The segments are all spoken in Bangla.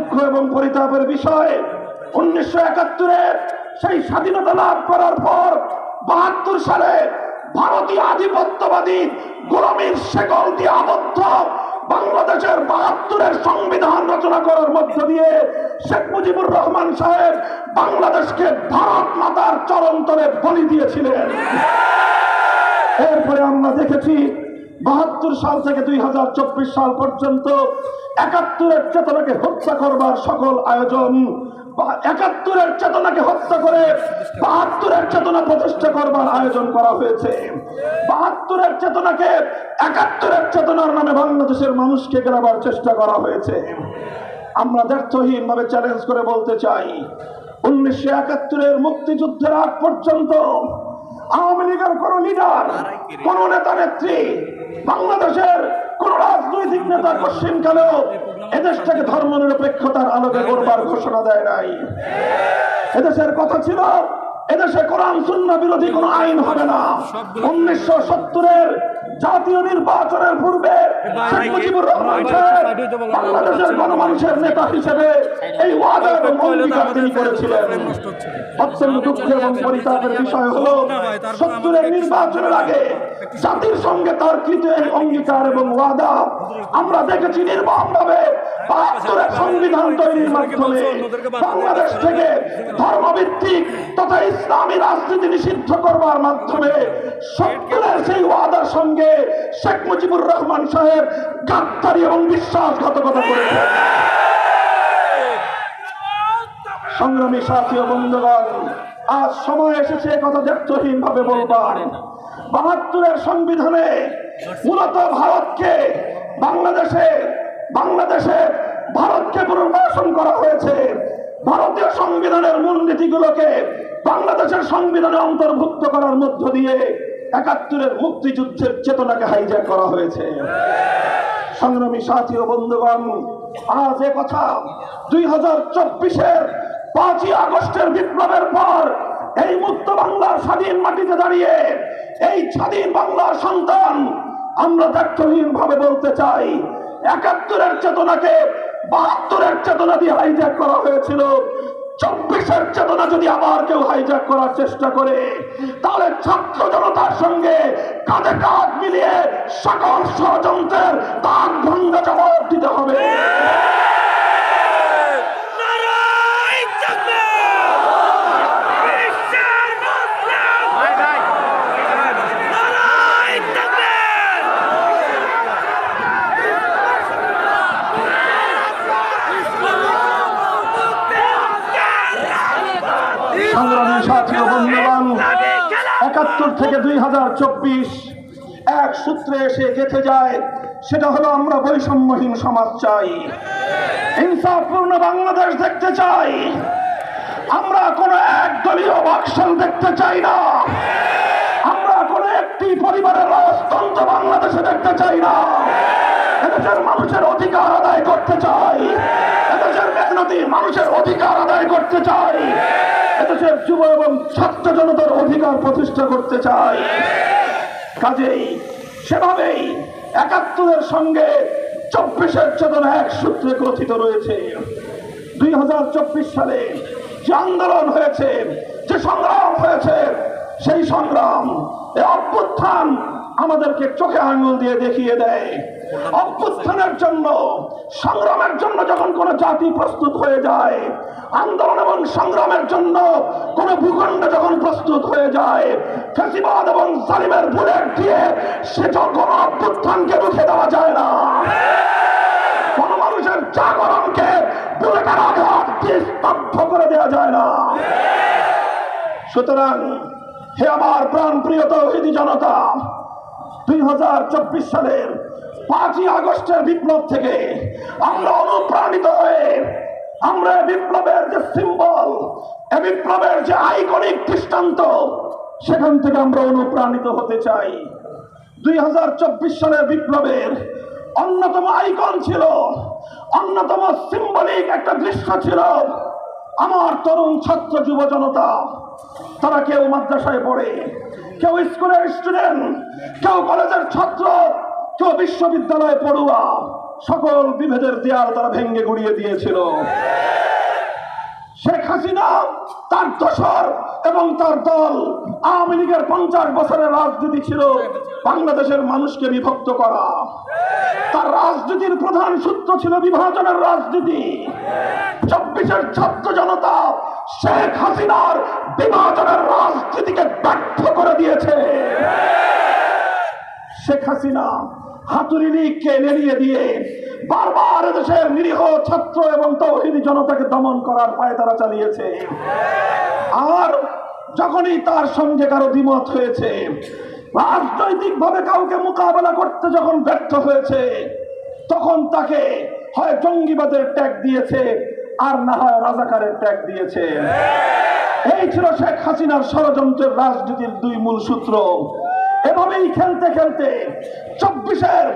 দুঃখ এবং পরিতাপের বিষয়। উনিশশো একাত্তরের সেই স্বাধীনতা লাভ করার পর বাহাত্তর সালে ভারতীয় আধিপত্যবাদী গোলামীর শেকল দিয়ে আবদ্ধ বাংলাদেশের বাহাত্তরের সংবিধান রচনা করার মধ্য দিয়ে শেখ মুজিবুর রহমান সাহেব বাংলাদেশকে ভারত মাতার চরন্তরে বলি দিয়েছিলেন। এরপরে আমরা দেখেছি বাহাত্তর সাল থেকে দুই হাজার চব্বিশ সাল পর্যন্ত একাত্তরের চেতনাকে হত্যা করবার সকল আয়োজন একাত্তরের চেতনাকে হত্যা করে বাহাত্তরের চেতনা প্রতিষ্ঠা করবার আয়োজন করা হয়েছে। বাহাত্তরের চেতনাকে একাত্তরের চেতনার নামে বাংলাদেশের মানুষকে গেলাবার চেষ্টা করা হয়েছে। আমরা ব্যর্থহীন ভাবে চ্যালেঞ্জ করে বলতে চাই, উনিশশো একাত্তরের মুক্তিযুদ্ধের আগ পর্যন্ত আওয়ামী লীগের কোন লিডার কোন নেতা নেত্রী বাংলাদেশের কোন রাজনৈতিক নেতা পশ্চিমকালেও এদেশটাকে ধর্ম নিরপেক্ষতার আলোকে করবার ঘোষণা দেয় নাই। এদেশের কথা ছিল এদেশে কোরআন শূন্য বিরোধী কোনো আইন হবে না। উনিশশো সত্তরের জাতীয় নির্বাচনের পূর্বে শেখ মুজিবুর রহমান বাংলাদেশের গণমানুষের নেতা হিসেবে এই ওয়াদা এবং অঙ্গীকার তিনি করেছিলেন। অত্যন্ত দুঃখ এবং পরিতাপের বিষয় হলো সত্তরের নির্বাচনের আগে জাতির সঙ্গে তার কৃত এই অঙ্গীকার এবং ওয়াদা আমরা দেখেছি নির্মম ভাবে বাহাত্তরের সংবিধান তৈরির মাধ্যমে বাংলাদেশ থেকে ধর্মভিত্তিক তথা ইসলামী রাজনীতি নিষিদ্ধ করবার মাধ্যমে সত্তরের সেই ওয়াদার সঙ্গে শেখ মুজিবুর রহমান সাহেব গাদ্দারি এবং বিশ্বাসঘাতকতা করেছেন। সংগ্রামী সাথী বন্ধুগণ, আজ সময় এসেছে কথা দায়িত্বহীন ভাবে বলবার। বাহাত্তরের সংবিধানে মূলত ভারতকে বাংলাদেশে বাংলাদেশে ভারতকে পুনর্বাসন করা হয়েছে। ভারতীয় সংবিধানের মূলনীতিগুলোকে বাংলাদেশের সংবিধানে অন্তর্ভুক্ত করার মধ্য দিয়ে একাত্তরের মুক্তিযুদ্ধের চেতনাকে হাইজ্যাক করা হয়েছে। সংগ্রামী সাথী ও বন্ধুগণ, আজ এ কথা দুই হাজার চব্বিশের পাঁচই আগস্টের বিপ্লবের পর এই মুক্ত বাংলার স্বাধীন মাটিতে দাঁড়িয়ে এই স্বাধীন বাংলার সন্তান আমরা দায়িত্বহীন ভাবে বলতে চাই, একাত্তরের চেতনাকে বাহাত্তরের চেতনা দিয়ে হাইজ্যাক করা হয়েছিল। চব্বিশের চেতনা যদি আবার কেউ হাইজ্যাক করার চেষ্টা করে, তাহলে ছাত্র জনতার সঙ্গে কাঁধে কাঁধ মিলিয়ে সকল ষড়যন্ত্রের তাক ভঙ্গ জবাব দিতে হবে নারায় তাকবীর! বিশ্বের মুসলিম! নারায় তাকবীর! সংগ্রামী সাথী ও বন্ধুগণ একাত্তর থেকে দুই এক সূত্রে এসে গেঁথে যায়, সেটা হলো আমরা বৈষম্যহীন সমাজ চাই। হিংসাপূর্ণ বাংলাদেশ দেখতে চাই। আমরা কোনো একদলীয় বাকশাল দেখতে চাই না। আমরা কোনো একটি পরিবারের রাজতন্ত্র বাংলাদেশে দেখতে চাই না। এদেশের মানুষের অধিকার আদায় করতে চাই। এদেশের মানুষের অধিকার আদায় করতে চাই। এদেশের যুব এবং ছাত্র জনতার অধিকার প্রতিষ্ঠা করতে চাই। কাজেই সেভাবেই একাত্তরের সঙ্গে চব্বিশের চেতনা এক সূত্রে গ্রথিত রয়েছে। দুই হাজার চব্বিশ সালে যে আন্দোলন হয়েছে, যে সংগ্রাম হয়েছে, সেই সংগ্রাম অভ্যুত্থান আমাদেরকে চোখে আঙুল দিয়ে দেখিয়ে দেয়। অভ্যুত্থানের জন্য, সংগ্রামের জন্য যখন কোনো জাতি প্রস্তুত হয়ে যায়, আন্দোলন এবং সংগ্রামের জন্য কোন ভূখণ্ড যখন প্রস্তুত হয়ে যায় এবং জালিমের বুলেট দিয়ে সে যখন অভ্যুত্থানকে রুখে দেওয়া যায় না, কোন মানুষের জাগরণকে বুলেটের আঘাত স্তব্ধ করে দেওয়া যায় না। সুতরাং, হে আমার প্রাণ প্রিয় জনতা দুই হাজার চব্বিশ সালের পাঁচই আগস্টের বিপ্লব থেকে আমরা অনুপ্রাণিত হয়ে আমরা বিপ্লবের যে সিম্বল এ বিপ্লবের যে আইকনিক দৃষ্টান্ত, সেখান থেকে আমরা অনুপ্রাণিত হতে চাই। দুই হাজার চব্বিশ সালের বিপ্লবের অন্যতম আইকন ছিল, অন্যতম সিম্বলিক একটা দৃশ্য ছিল আমার তরুণ ছাত্র যুব জনতা। তারা কেউ মাদ্রাসায় পড়ে কেউ স্কুলের স্টুডেন্ট কেউ কলেজের ছাত্র, কেউ বিশ্ববিদ্যালয়ে পড়ুয়া, সকল বিভেদের দেয়াল তারা ভেঙ্গে গুড়িয়ে দিয়েছিল। শেখ হাসিনা, তার দশর এবং তার দল আওয়ামী লীগের পঞ্চাশ বছরের রাজনীতি ছিল, বাংলাদেশের মানুষকে বিভক্ত করা। তার রাজনীতির প্রধান সূত্র ছিল বিভাজনের রাজনীতি। চব্বিশের ছাত্র জনতা শেখ হাসিনার বিভাজনের রাজনীতিকে ব্যর্থ করে দিয়েছে। শেখ হাসিনা হাতুড়ি লীগকে নেড়িয়ে দিয়ে বারবার দেশের নিরীহ ছাত্র এবং তৌহিদি জনতাকে দমন করার পায়ে তারা চালিয়েছে। আর যখনই তার সঙ্গে কারও দ্বিমত হয়েছে রাজনৈতিক ভাবে কাউকে মোকাবেলা করতে যখন ব্যর্থ হয়েছে, তখন তাকে হয় জঙ্গিবাদের ট্যাগ দিয়েছে আর না হয় রাজাকারের ট্যাগ দিয়েছে এই ছিল শেখ হাসিনার ষড়যন্ত্রের রাজনীতির দুই মূল সূত্র। এভাবেই খেলতে খেলতে চব্বিশের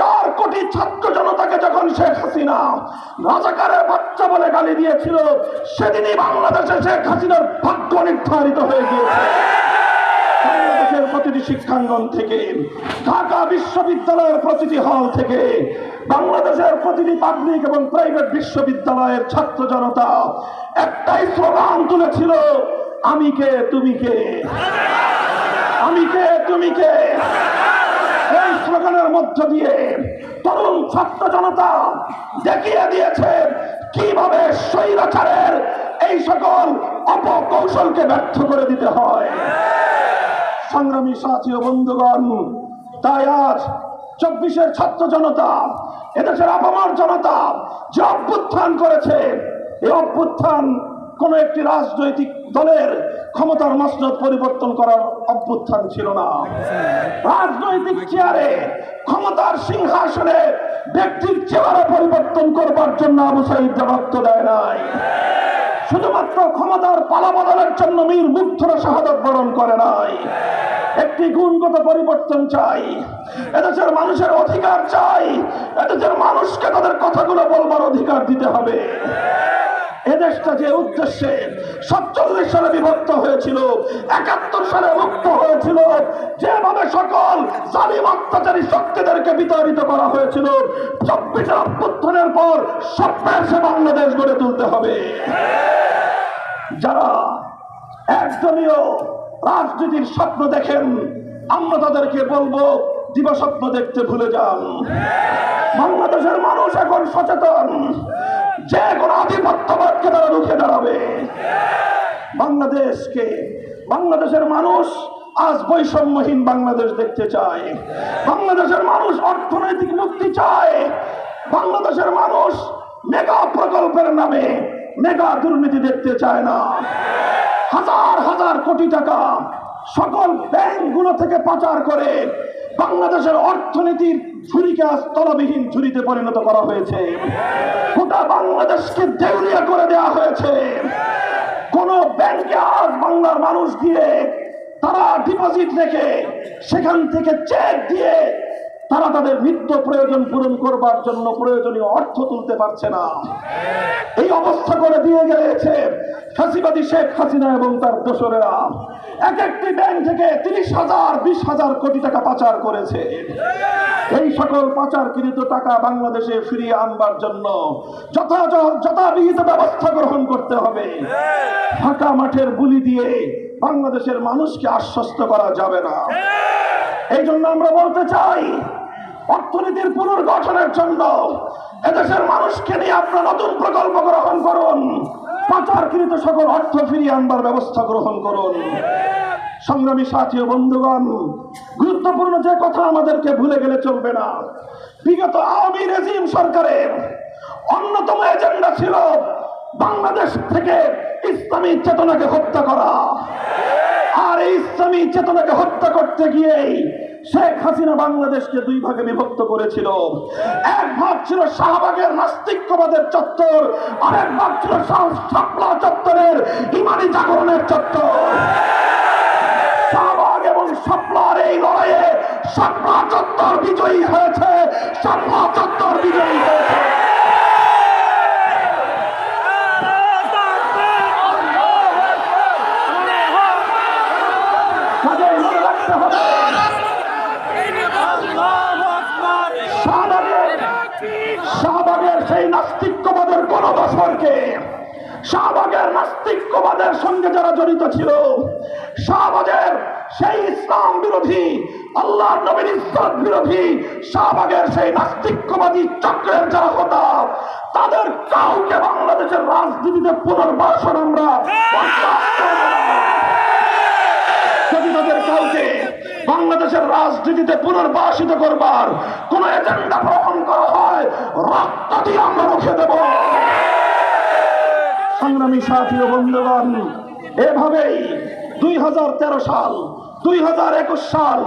চার কোটি ছাত্র জনতাকে যখন শেখ হাসিনা রাজাকারের বাচ্চা বলে গালি দিয়েছিল, সেদিনই বাংলাদেশে শেখ হাসিনার ভাগ্য নির্ধারিত হয়ে গিয়েছে। প্রতিটি শিক্ষাঙ্গন থেকে, ঢাকা বিশ্ববিদ্যালয়ের প্রতিটি হল থেকে বাংলাদেশের প্রতিটি পাবলিক এবং প্রাইভেট বিশ্ববিদ্যালয়ের ছাত্র জনতা একটাই স্লোগান তুলেছিল, আমি কে, তুমি কে? আমি কে, তুমি কে? এই স্লোগানের মধ্য দিয়ে তরুণ ছাত্র জনতা দেখিয়ে দিয়েছে কীভাবে স্বৈরাচারের এই সকল অপকৌশলকে ব্যর্থ করে দিতে হয়। সংগ্রামী সাথী ও বন্ধুগণ, তাই আজ চব্বিশের ছাত্র জনতা এদেশের আপামার জনতা, যে অভ্যুত্থান করেছে, এই অভ্যুত্থান কোন একটি রাজনৈতিক দলের ক্ষমতার মসনদ পরিবর্তন করার অভ্যুত্থান ছিল না। রাজনৈতিক চেয়ারে ক্ষমতার সিংহাসনে ব্যক্তির চেহারা পরিবর্তন করবার জন্য আবু সাইদ রক্ত দেয় নাই। শুধুমাত্র ক্ষমতার পালা বদলের জন্য মীর মুগ্ধরা শাহাদত বরণ করে নাই। একটি গুণগত পরিবর্তন চাই। এদেশের মানুষের অধিকার চাই। এদেশের মানুষকে তাদের কথাগুলো বলবার অধিকার দিতে হবে। এদেশটা যে উদ্দেশ্যে সাতচল্লিশ সালে বিভক্ত হয়েছিল, একাত্তর সালে মুক্ত হয়েছিল, যেভাবে সকল জালিম অত্যাচারী শক্তিদেরকে বিতাড়িত করা হয়েছিল চব্বিশের অভ্যুত্থানের পর স্বপ্নের সে বাংলাদেশ গড়ে তুলতে হবে। যারা একদলীয় রাজনীতির স্বপ্ন দেখেন, আমরা তাদেরকে বলব দিবাস্বপ্ন দেখতে ভুলে যান। বাংলাদেশের মানুষ এখন সচেতন। যে কোনো আধিপত্যবাদকে তারা রুখে দাঁড়াবে। বাংলাদেশকে, বাংলাদেশের মানুষ আজ বৈষম্যহীন বাংলাদেশ দেখতে চায়। বাংলাদেশের মানুষ অর্থনৈতিক মুক্তি চায়। বাংলাদেশের মানুষ মেগা প্রকল্পের নামে মেগা দুর্নীতি দেখতে চায় না। হাজার হাজার কোটি টাকা সকল ব্যাংকগুলো থেকে পাচার করে বাংলাদেশের অর্থনীতির ঝুড়িকে আজ তলবিহীন ঝুড়িতে পরিণত করা হয়েছে। গোটা বাংলাদেশকে দেউলিয়া করে দেওয়া হয়েছে। কোন ব্যাংকে আজ বাংলার মানুষ গিয়ে তারা ডিপোজিট রেখে সেখান থেকে চেক দিয়ে তারা তাদের নিত্য প্রয়োজন পূরণ করবার জন্য প্রয়োজনীয় অর্থ তুলতে পারছে না। এই অবস্থা করে দিয়ে গেছে ফাঁসিবাদী শেখ হাসিনা এবং তার দোসরেরা। এক একটি ব্যাংক থেকে তিরিশ হাজার, বিশ হাজার কোটি টাকা পাচার করেছে। এই সকল পাচারকৃত টাকা বাংলাদেশে ফিরিয়ে আনবার জন্য যথাযথ, যথাবিহিত ব্যবস্থা গ্রহণ করতে হবে। ফাঁকা মাঠের বুলি দিয়ে বাংলাদেশের মানুষকে আশ্বস্ত করা যাবে না। এই জন্য আমরা বলতে চাই অর্থনীতির পুনর্গঠনের জন্য এদেশের মানুষকে নিয়ে আপনার নতুন প্রকল্প গ্রহণ করুন। পাচারকৃত সকল অর্থ ফিরিয়ে আনবার ব্যবস্থা গ্রহণ করুন। সংগ্রামী সাথী ও বন্ধুগণ, গুরুত্বপূর্ণ যে কথা আমাদেরকে ভুলে গেলে চলবে না। বিগত আওয়ামী রেজিম সরকারের অন্যতম এজেন্ডা ছিল বাংলাদেশ থেকে ইসলামী চেতনাকে হত্যা করা। আর এই ইসলামী চেতনাকে হত্যা করতে গিয়েই শেখ হাসিনা বাংলাদেশকে দুই ভাগে বিভক্ত করেছিল। এক ভাগ ছিল শাহবাগের নাস্তিক্যবাদের চত্বর, আর এক ভাগ ছিল শাপলা চত্বরের ইমানি জাগরণের চত্বর। শাহবাগ এবং সপ্লার এই লড়াইয়ে শাপলা চত্বর বিজয়ী হয়েছে। শাপলা চত্বর বিজয়ী হয়েছে কাজেই মনে রাখতে হবে শাহবাগের শাহবাগের নাস্তিক্যবাদের সঙ্গে যারা জড়িত ছিল, শাহবাগের সেই ইসলাম বিরোধী, আল্লাহ নবীর ইসলাম বিরোধী, শাহবাগের সেই নাস্তিক্যবাদী চক্রের যারা হতা, তাদের কাউকে বাংলাদেশের রাজনীতিতে পুনর্বাসন আমরা বাংলাদেশের রাজনীতিতে পুনর্বাসিত করবার কোন এজেন্ডা গ্রহণ করা হয়, রক্ত দিয়ে আমরা মুখে দেব। সংগ্রামী সাথী ও বন্ধুগণ, এভাবেই দুই হাজার তেরো সাল, দুই হাজার একুশ সাল,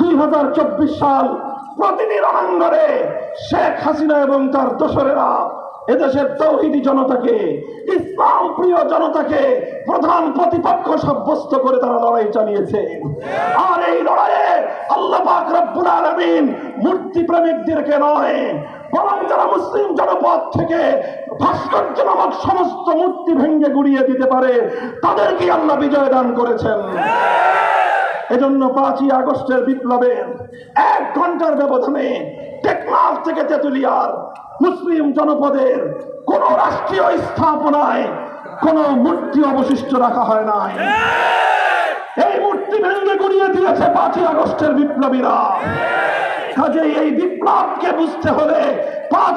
দুই হাজার চব্বিশ সাল প্রতিটি রণাঙ্গনে শেখ হাসিনা এবং তার দোসরেরা এদেশের তৌহিদি জনতাকে, ইসলাম প্রিয় জনতাকে প্রধান প্রতিপক্ষ সাব্যস্ত করে তারা লড়াই চালিয়েছে। আর এই লড়াইয়ে আল্লাহ মূর্তি প্রেমিকদেরকে নয় বরং যারা মুসলিম জনপদ থেকে ভাস্কর্য নামক সমস্ত মূর্তি ভেঙ্গে গুড়িয়ে দিতে পারে তাদেরকে আল্লাহ বিজয় দান করেছেন। এজন্য পাঁচই আগস্টের বিপ্লবের এক ঘণ্টার ব্যবধানে টেকনাফ থেকে তেতুলিয়ার মুসলিম জনপদের কোন রাষ্ট্রীয় স্থাপনায় কোন মূর্তি অবশিষ্ট রাখা হয় নাই। এই মূর্তি ভেঙে গুড়িয়ে দিয়েছে পাঁচই আগস্টের বিপ্লবীরা। কাজে এই বিপ্লবকে বুঝতে হলে পাঁচ